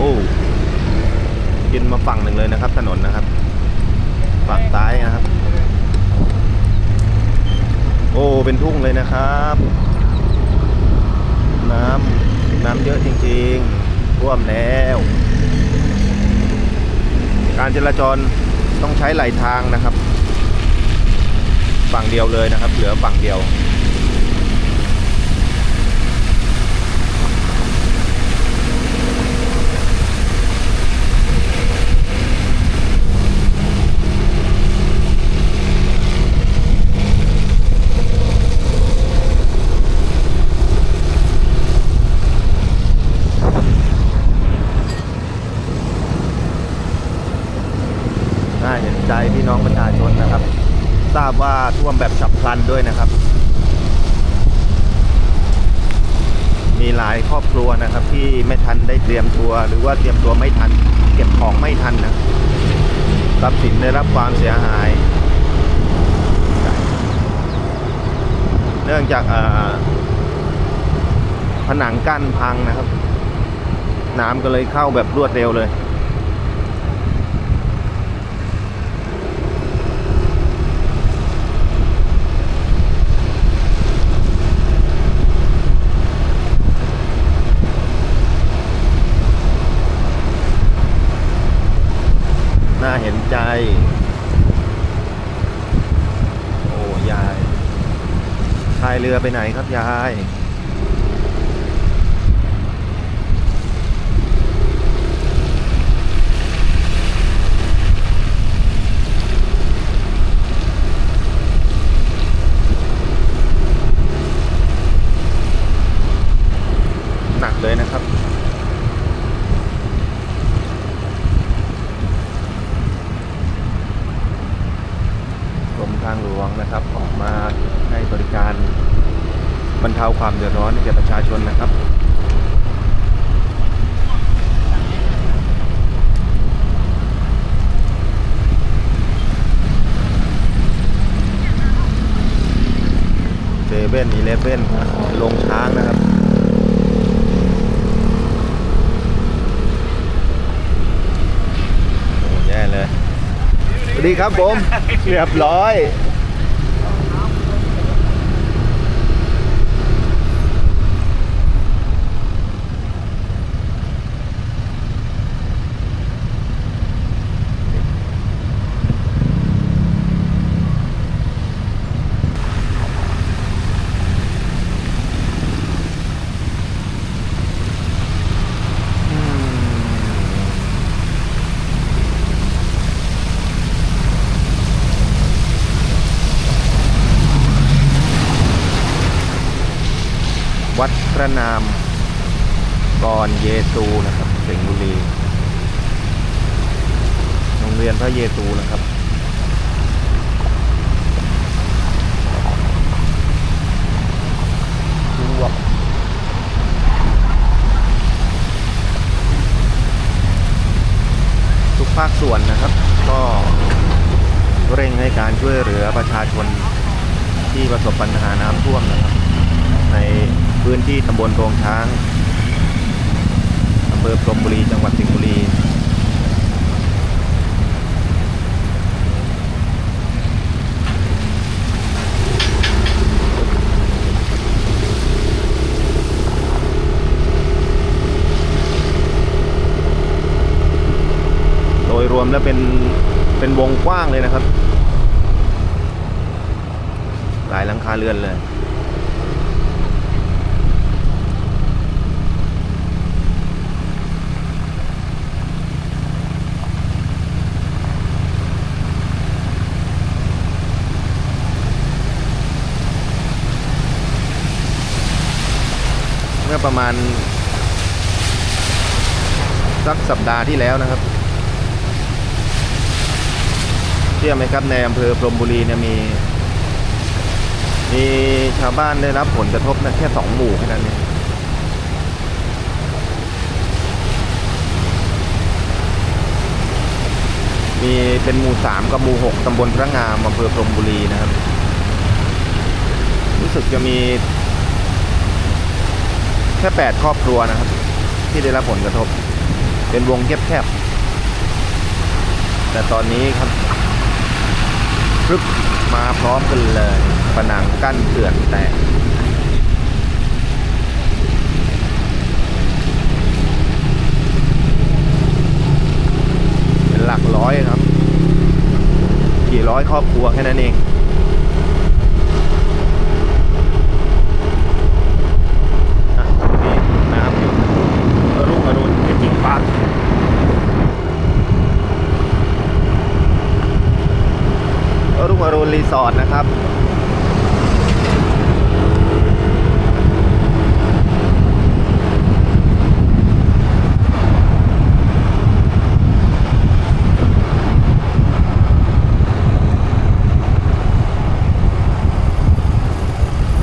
โอ้กินมาฝั่งหนึ่งเลยนะครับ ถนนนะครับ ฝั่งซ้ายนะครับ โอ้เป็นทุ่งเลยนะครับ น้ำน้ำเยอะจริงๆท่วมแล้ว การจราจรต้องใช้ไหลทางนะครับ ฝั่งเดียวเลยนะครับ เหลือฝั่งเดียว น่าเห็นใจพี่น้องประชาชนนะครับ ทราบ ว่าท่วมแบบฉับพลันด้วยนะครับ มีหลายครอบครัวนะครับ ที่ไม่ทันได้เตรียมตัว หรือว่าเตรียมตัวไม่ทัน เก็บของไม่ทันนะทรัพย์สินได้รับความเสียหาย เนื่องจากผนังกั้นพังนะครับ น้ำก็เลยเข้าแบบรวดเร็วเลย น่าเห็นใจ โอ้ ยายพาย เรือไปไหนครับยาย หนักเลยนะครับ กรมทางหลวงนะครับ ออกมาให้บริการบรรเทาความเดือดร้อนให้แก่ประชาชนนะครับเซเว่นอีเลฟเว่นลงช้างนะครับโอ้แย่เลย สวัสดีครับผม เรียบร้อย วัดพ ระนามกรเยซูนะครับสิงห์บุรีโรงเรียนพระเยซูนะครับท่วมทุกภาคส่วนนะครับ ก็เร่งให้การช่วยเหลือประชาชนที่ประสบปัญหาน้ำท่วมนะครับ พื้นที่ตำบลโรงช้างอำเภอพรมบุรี จังหวัดสิงห์บุรี โดยรวมแล้วเป็น เป็นวงกว้างเลยนะครับ หลายหลังคาเรือนเลย ประมาณ สักสัปดาห์ที่แล้วนะครับเชื่อไหมครับในอำเภอพรมบุรีเนี่ยมีมีชาวบ้านได้รับผลกระทบนะแค่สองหมู่แค่นั้นเองมีเป็นหมู่สามกับหมู่หกตำบลพระงามอำเภอพรมบุรีนะครับ รู้สึกจะมี แค่แปดครอบครัวนะครับ ที่ได้รับผลกระทบ เป็นวงแคบๆแต่ตอนนี้ครับรึบมาพร้อมกันเลยผนังกั้นเขื่อนแตกเป็นหลักร้อยครับ กี่ร้อยครอบครัวแค่นั้นเอง อะนี่น้ำอยู่อรุ่งอรุณเป็นจริงปักอ รีสอร์ทนะครับ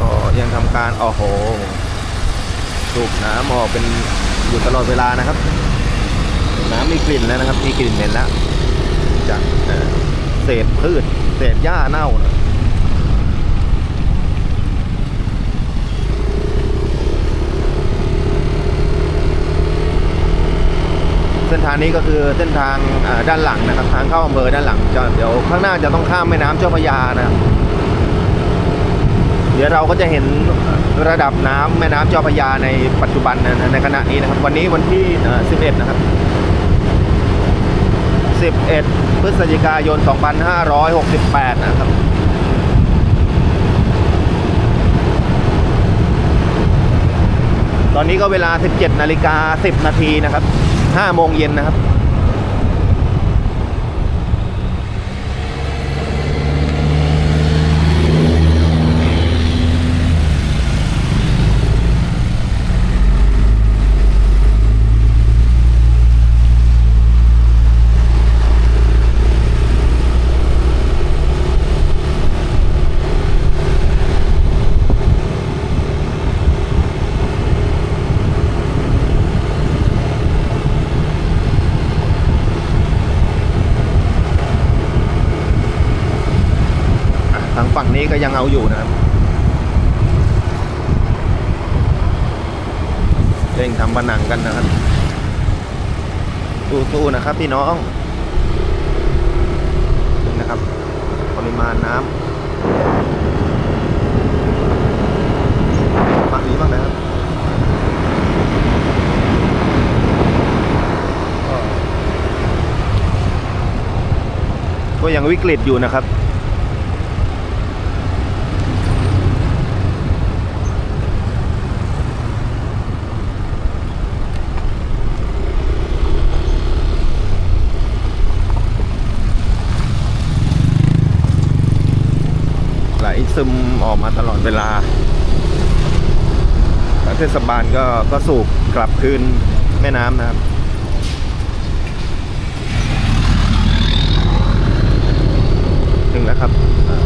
ก็ยังทำการโอ้โหสูบน้ำออกเป็นอยู่ตลอดเวลานะครับ น้ำมีกลิ่นแล้วนะครับ มีกลิ่นเหม็นแล้วจากเศษพืช เศษหญ้าเน่านะเส้นทางนี้ก็คือเส้นทางด้านหลังนะครับ ทางเข้าอำเภอด้านหลังจะเดี๋ยวข้างหน้าจะต้องข้ามแม่น้ำเจ้าพระยานะเดี๋ยวเราก็จะเห็นระดับน้ำแม่น้ำเจ้าพระยาในปัจจุบันนะในขณะนี้นะครับ วันนี้วันที่ 11 นะครับ 11 พฤศจิกายน 2568 นะครับตอนนี้ก็เวลา 17 นาฬิกา 10 นาทีนะครับ 5 โมงเย็นนะครับ ฝั่งนี้ก็ยังเอาอยู่นะครับเร่งทำผนังกันนะครับ สู้ๆนะครับพี่น้องนี่นะครับ ปริมาณน้ำฝั่งนี้บ้างนะครับก็ก็ยังวิกฤตอยู่นะครับ ซึมออกมาตลอดเวลาทางเทศบาลก็ก็สูบกลับคืนแม่น้ำนะครับถึงแล้วครับ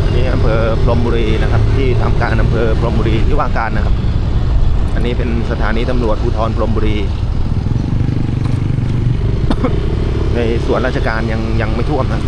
อันนี้อำเภอพรมบุรีนะครับ ที่ทำการอำเภอพรมบุรีที่ว่าการนะครับ อันนี้เป็นสถานีตำรวจภูธรพรมบุรี ในส่วนราชการยังยังไม่ท่วมนะ